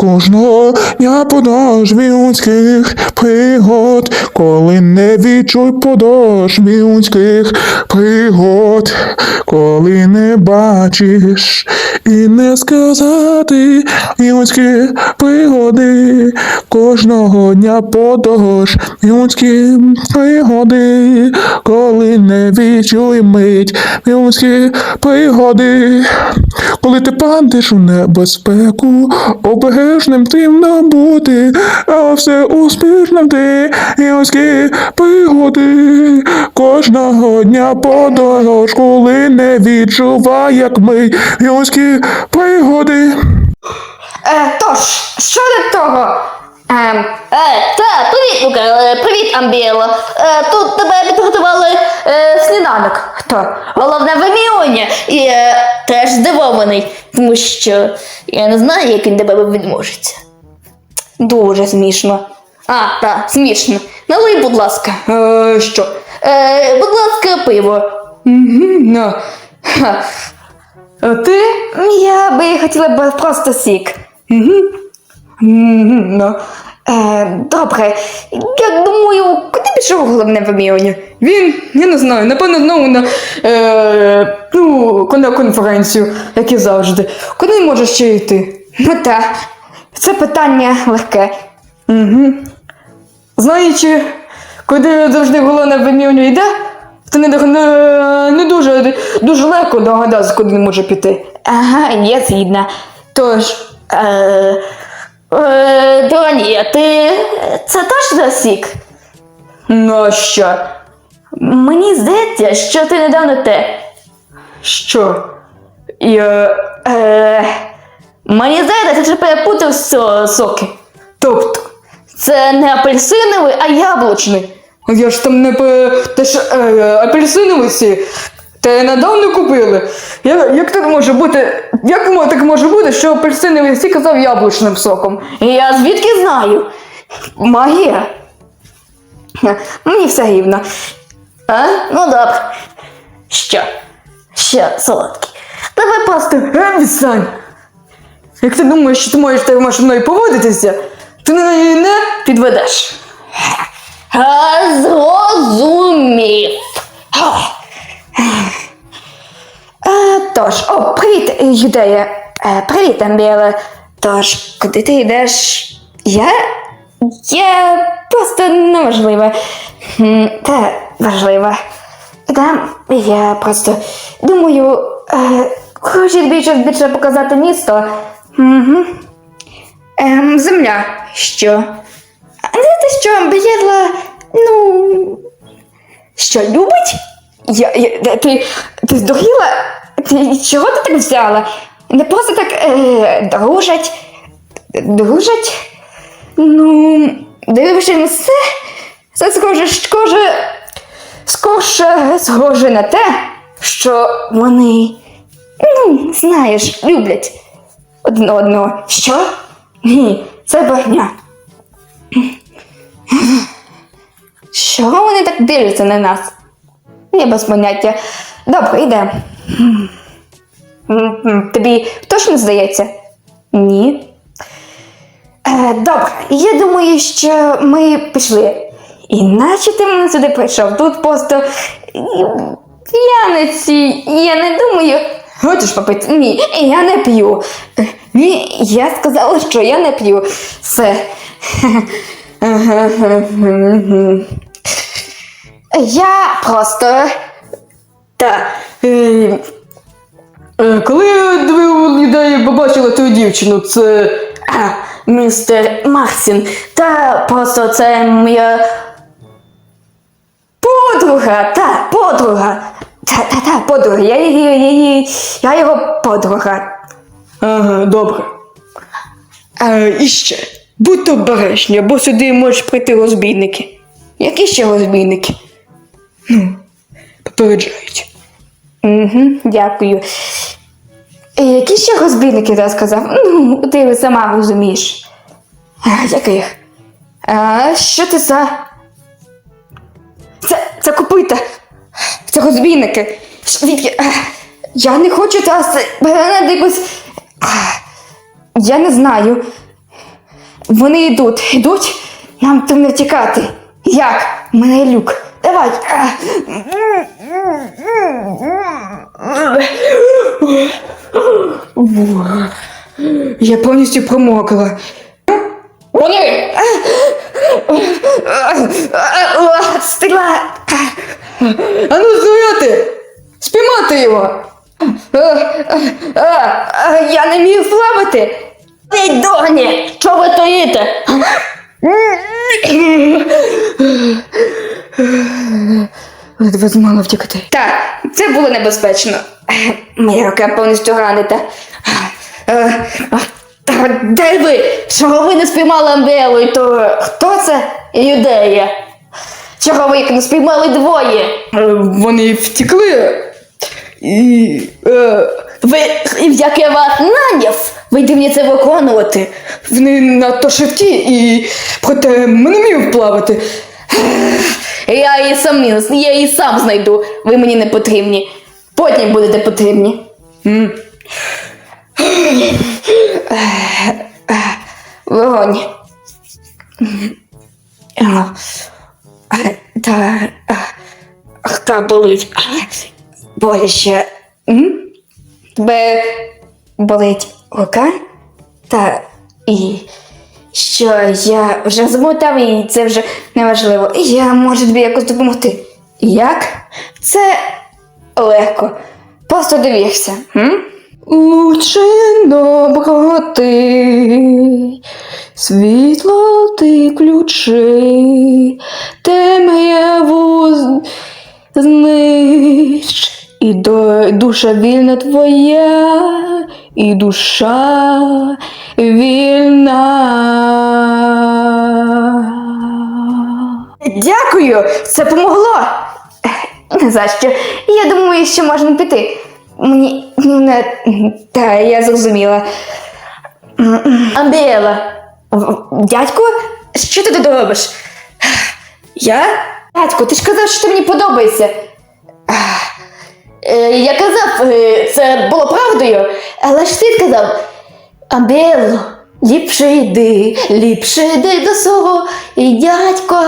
Кожного дня подаж людських пригод, коли не відчуй подошві людських пригод, коли не бачиш і не сказати людські пригоди, кожного дня подорож людські пригоди, коли не відчуй мить людські пригоди, коли ти падеш у небезпеку, обережним тим нам бути, а все успішним ти людські пригоди, кожного дня подорож, коли не відчувай, як ми людські пригоди. Е, тож, що до того? Ем, Е, та, привіт, Лука, е, привіт, Амбіело. Е, тут тебе підготували е, сніданок. хто? Головне вимірювання. І е, теж здивований, тому що я не знаю, як він тебе відможеться. Дуже смішно. А, так, смішно. Налий, будь ласка. Е, що? Е, будь ласка, пиво. Угу, ну. Ха. А ти? Я би хотіла б просто сік. Угу. Угу, ну. Е, добре, я думаю, куди пішов головне вимірювання? Він, я не знаю, напевно, знову на е, ну, на конференцію, як і завжди. Куди може ще йти? Ну так, це питання легке. Угу. Знаючи, куди завжди головне вимірювання йде, то не, не, не дуже, дуже легко догадатися, куди він може піти. Ага, я згідна. Тож, Е, е, Доні, ти це точно сік? ну що? Мені здається, що ти недавно те. Що? Я. Е, мені здається, ти перепутав соки. Тобто, Це не апельсиновий, а яблучний. я ж там не по. Те ж е, апельсинові ці. Та недавно купили. Я, як так може бути? Як так може бути, що апельсиновий сік казав яблучним соком? Я звідки знаю? Магія. Мені все рівно. А? Ну добре. Що? Ще солодкий. Давай. Е, відстань! Як ти думаєш, що ти можеш так мною поводитися, ти не, не підведеш. Зрозумів. Е, тож, о, привіт, юдея. Е, привіт, Амбіеле. Тож, куди ти йдеш? Я? Я просто неважлива. Та важлива. Да, я просто думаю, е, хочу більше більше показати місто. Угу. Ем, земля. Що? Знаєте що, Амбієла, ну. Що, любить? Я, я, ти, ти здуріла? Ти чого ти так взяла? Не просто так е, дружать. Дружать? Ну, дивишся на це, це схоже, схоже, скорше схоже на те, що вони, ну, знаєш, люблять один одного. Що? Ні, це брехня. Чого вони так дивляться на нас? Я без поняття. Добре, йде. Тобі точно здається? Ні. Е, добре, я думаю, що ми пішли. Іначе ти мене сюди прийшов. Тут просто п'яниці. Я не думаю. Хочеш попити? Ні, я не п'ю. Ні, я сказала, що я не п'ю. Все. Я просто. Та. Е, е, коли людей побачили ту дівчину, це. А, містер Максін. Та просто це моя. Подруга, та, подруга. Та, та, та, подруга. Я, я, я, я, я його подруга. Ага, добре. А, і ще. Будьте обережні, бо сюди можуть прийти розбійники. Які ще розбійники? Ну, попереджають. Угу, дякую. Е, Які ще розбійники я сказав? Ну, ти сама розумієш. А, яких? А, що ти за. Це, це копита. Це розбійники. Я не хочу трасти. Мене якось. Я не знаю. Вони йдуть, йдуть. Нам там не втікати. Як? Мене люк. Давай. Я повністю промокла. Вони! Стріла! А ну стояти! Спіймати його! Я не вмію плавати! Ей, доні! Що ви стоїте? Ледве змогла втікати. Так, це було небезпечно. Моя рука повністю ранита. Е, Де ви? Чого ви не спіймали Амбелу? І то хто це? Юдея. Чого ви їх не спіймали двоє? Е, Вони втекли. І. Е, Ви, як я вас наняв, ви це виконувати. вони надто швидкі і. Проте ми не вмію плавати. Я її сам мінус, я її сам знайду. Ви мені не потрібні. Потім будете потрібні. М. Вогонь. Та. Та болить. Боляче. М? Тебе болить рука? Та і що я вже змотав і це вже неважливо. Я можу тобі якось допомогти. Як? Це легко. Просто довірся. М? Учено брати, світло ти ключи, темряву знищ, і до, душа вільна твоя, і душа вільна. Дякую, це помогло. За що. Я думаю, що можна піти. Мені ну, не. Та я зрозуміла. В- Дядько, що ти тут робиш? Я? Дядько, ти ж казав, що ти мені подобаєшся. Е, я казав, е, це було правдою, але ж ти сказав, Амбело, ліпше йди, ліпше йди до свого і дядько,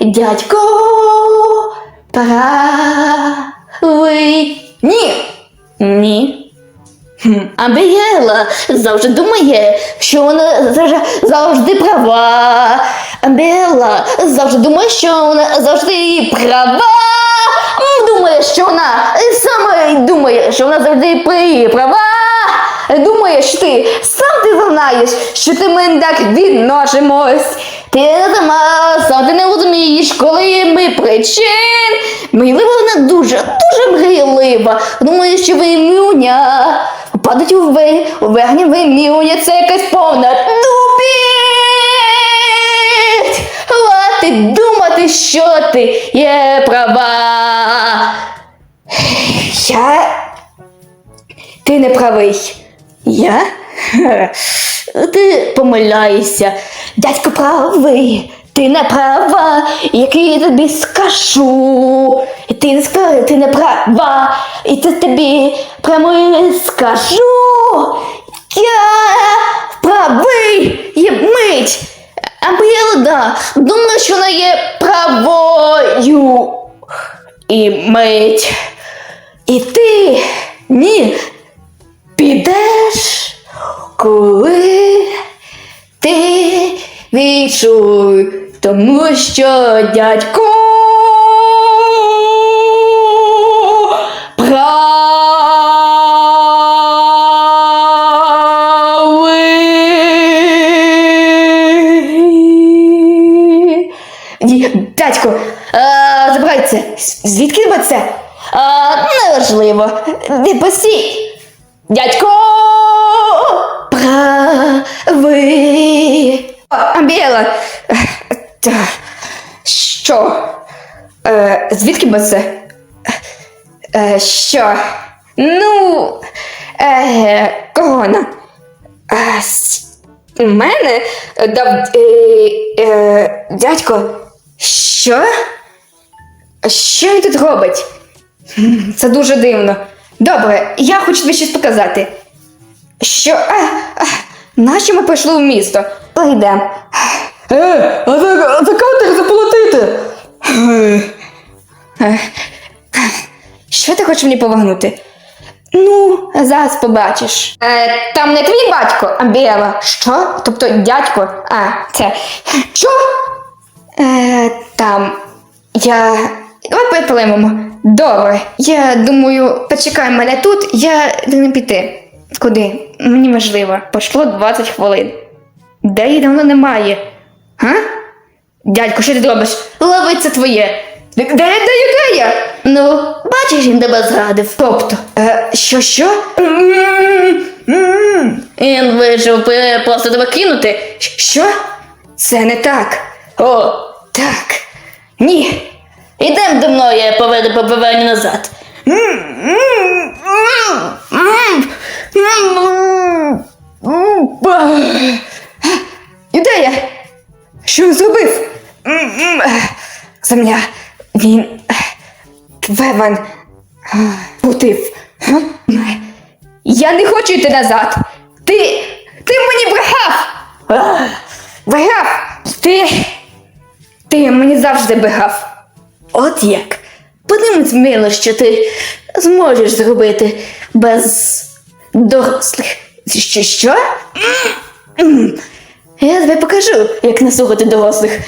дядько, правий. Ні. Ні. Амбієла завжди думає, що вона завжди, права. Амбієла завжди думає, що вона завжди права. Думає, що вона саме думає, що вона завжди при- права. Думає, що ти сам ти знаєш, що ти ми так відносимось. Ти не сама, сам ти не розумієш, коли ми причин. Мрійлива вона дуже, дуже мрійлива. Думає, що ви мюня. Падать у ви, у верхнє вимірювання це якась повна тупість. Хватить думати, що ти є права. Я. Ти не правий. Я? Ти помиляєшся. Дядько правий. Ти не права, який я тобі скажу. І Ти не скажи, ти не права, і це тобі прямо скажу. Я правий є мить. Амбрілда думає, що вона є правою. І мить. І ти ні підеш, коли ти відчуй, тому що дядько правий. Дядько, А, забирай це. Звідки це? А, неважливо. Відпустіть. Дядько правий. Амбіела. Е, Що? Е, звідки би це? Е, що? Ну. Е. Е, у мене дав е, е, дядько. Що? Що він тут робить? Це дуже дивно. Добре, я хочу тобі щось показати. Що? А, а, нащо ми прийшли в місто? прийдемо. Е, а за, а за катер заплатити? Що ти хочеш мені повернути? Ну, зараз побачиш. Е, там не твій батько, а Біла. Що? Тобто дядько. А, це. Що? Е, там. Я. Переплемемо. Добре. Я думаю, почекай мене тут, я не піти. Куди? Мені важливо. Пройшло 20 хвилин. Де її давно немає? Га? Дядько, що ти робиш? Лови це твоє. Де, де, яка я? Ну, бачиш, він тебе зрадив. Тобто, е, що що? Він вирішив е, просто тебе кинути. Що? Це не так. О, Так. Ні. Ідем до мною, я поведу по поверню назад. Юдея! Що зробив? Земля. Він. Веван. Путив. Я не хочу йти назад. Ти. Ти мені брехав! Брехав! Ти. Ти мені завжди брехав. От як. Подивимось мило, що ти зможеш зробити без дорослих. Що? що? Я тобі покажу, як не дорослих.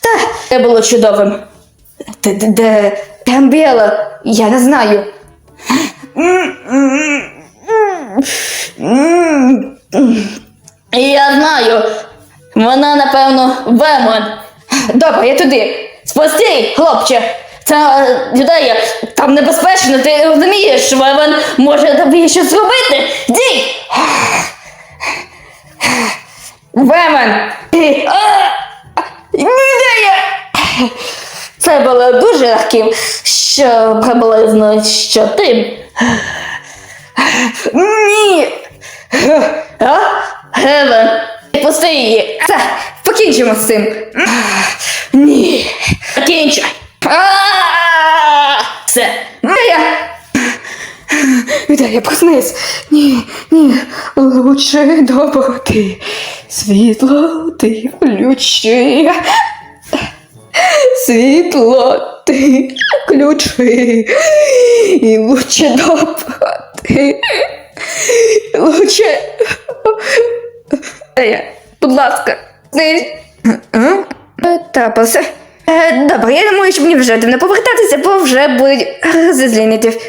Та, це було чудовим. Де, де Амбіла? Я не знаю. Я знаю. Вона, напевно, Вемон. Добре, я туди. Спасти, хлопче! Це е, юдея, там небезпечно, ти розумієш, Вемон може тобі щось зробити. Дій! Вемен! Ти. Це було дуже легким, що приблизно що ти. Ні! А? Пусти її. Все, покінчимо з цим. Ні. Закінчуй. А! Все. Юдея! Юдея, проснись. Ні, ні, лучше добро ти. Світло ти включи. Світло ти включи. І лучше добро. Лучше. Будь ласка. Трапилося. Е, Добре, я думаю, що мені вже не повертатися, бо вже будуть розізлінити.